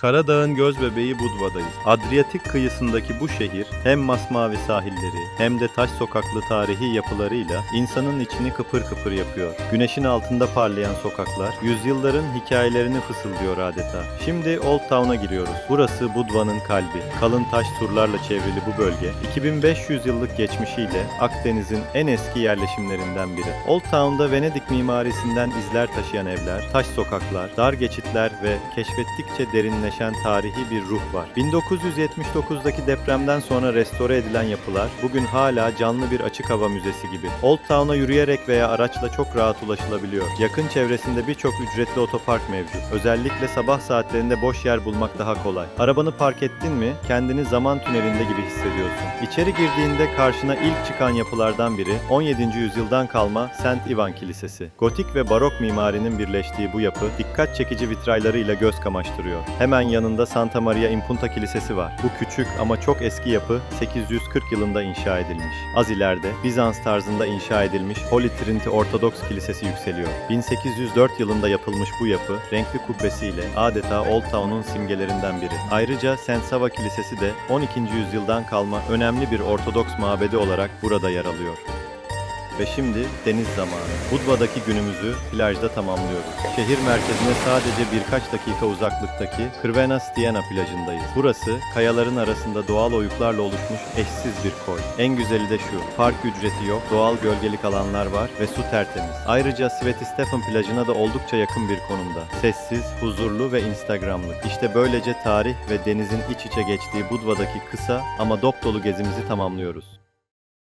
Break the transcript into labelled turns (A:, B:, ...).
A: Karadağ'ın göz bebeği Budva'dayız. Adriyatik kıyısındaki bu şehir hem masmavi sahilleri hem de taş sokaklı tarihi yapılarıyla insanın içini kıpır kıpır yapıyor. Güneşin altında parlayan sokaklar yüzyılların hikayelerini fısıldıyor adeta. Şimdi Old Town'a giriyoruz. Burası Budva'nın kalbi. Kalın taş surlarla çevrili bu bölge 2500 yıllık geçmişiyle Akdeniz'in en eski yerleşimlerinden biri. Old Town'da Venedik mimarisinden izler taşıyan evler, taş sokaklar, dar geçitler ve keşfettikçe derinleşen tarihi bir ruh var. 1979'daki depremden sonra restore edilen yapılar bugün hala canlı bir açık hava müzesi gibi. Old Town'a yürüyerek veya araçla çok rahat ulaşılabiliyor. Yakın çevresinde birçok ücretli otopark mevcut. Özellikle sabah saatlerinde boş yer bulmak daha kolay. Arabanı park ettin mi kendini zaman tünelinde gibi hissediyorsun. İçeri girdiğinde karşına ilk çıkan yapılardan biri 17. yüzyıldan kalma St. Ivan Kilisesi. Gotik ve barok mimarinin birleştiği bu yapı dikkat çekici vitraylarıyla göz kamaştırıyor. Hemen yanında Santa Maria in Punta Kilisesi var. Bu küçük ama çok eski yapı 840 yılında inşa edilmiş. Az ileride Bizans tarzında inşa edilmiş Holy Trinity Ortodoks Kilisesi yükseliyor. 1804 yılında yapılmış bu yapı renkli kubbesiyle adeta Old Town'un simgelerinden biri. Ayrıca St. Sava Kilisesi de 12. yüzyıldan kalma önemli bir Ortodoks mabedi olarak burada yer alıyor. Ve şimdi deniz zamanı. Budva'daki günümüzü plajda tamamlıyoruz. Şehir merkezine sadece birkaç dakika uzaklıktaki Crvena Stijana plajındayız. Burası kayaların arasında doğal oyuklarla oluşmuş eşsiz bir koy. En güzeli de şu, park ücreti yok, doğal gölgelik alanlar var ve su tertemiz. Ayrıca Sveti Stefan plajına da oldukça yakın bir konumda. Sessiz, huzurlu ve instagramlık. İşte böylece tarih ve denizin iç içe geçtiği Budva'daki kısa ama dop dolu gezimizi tamamlıyoruz.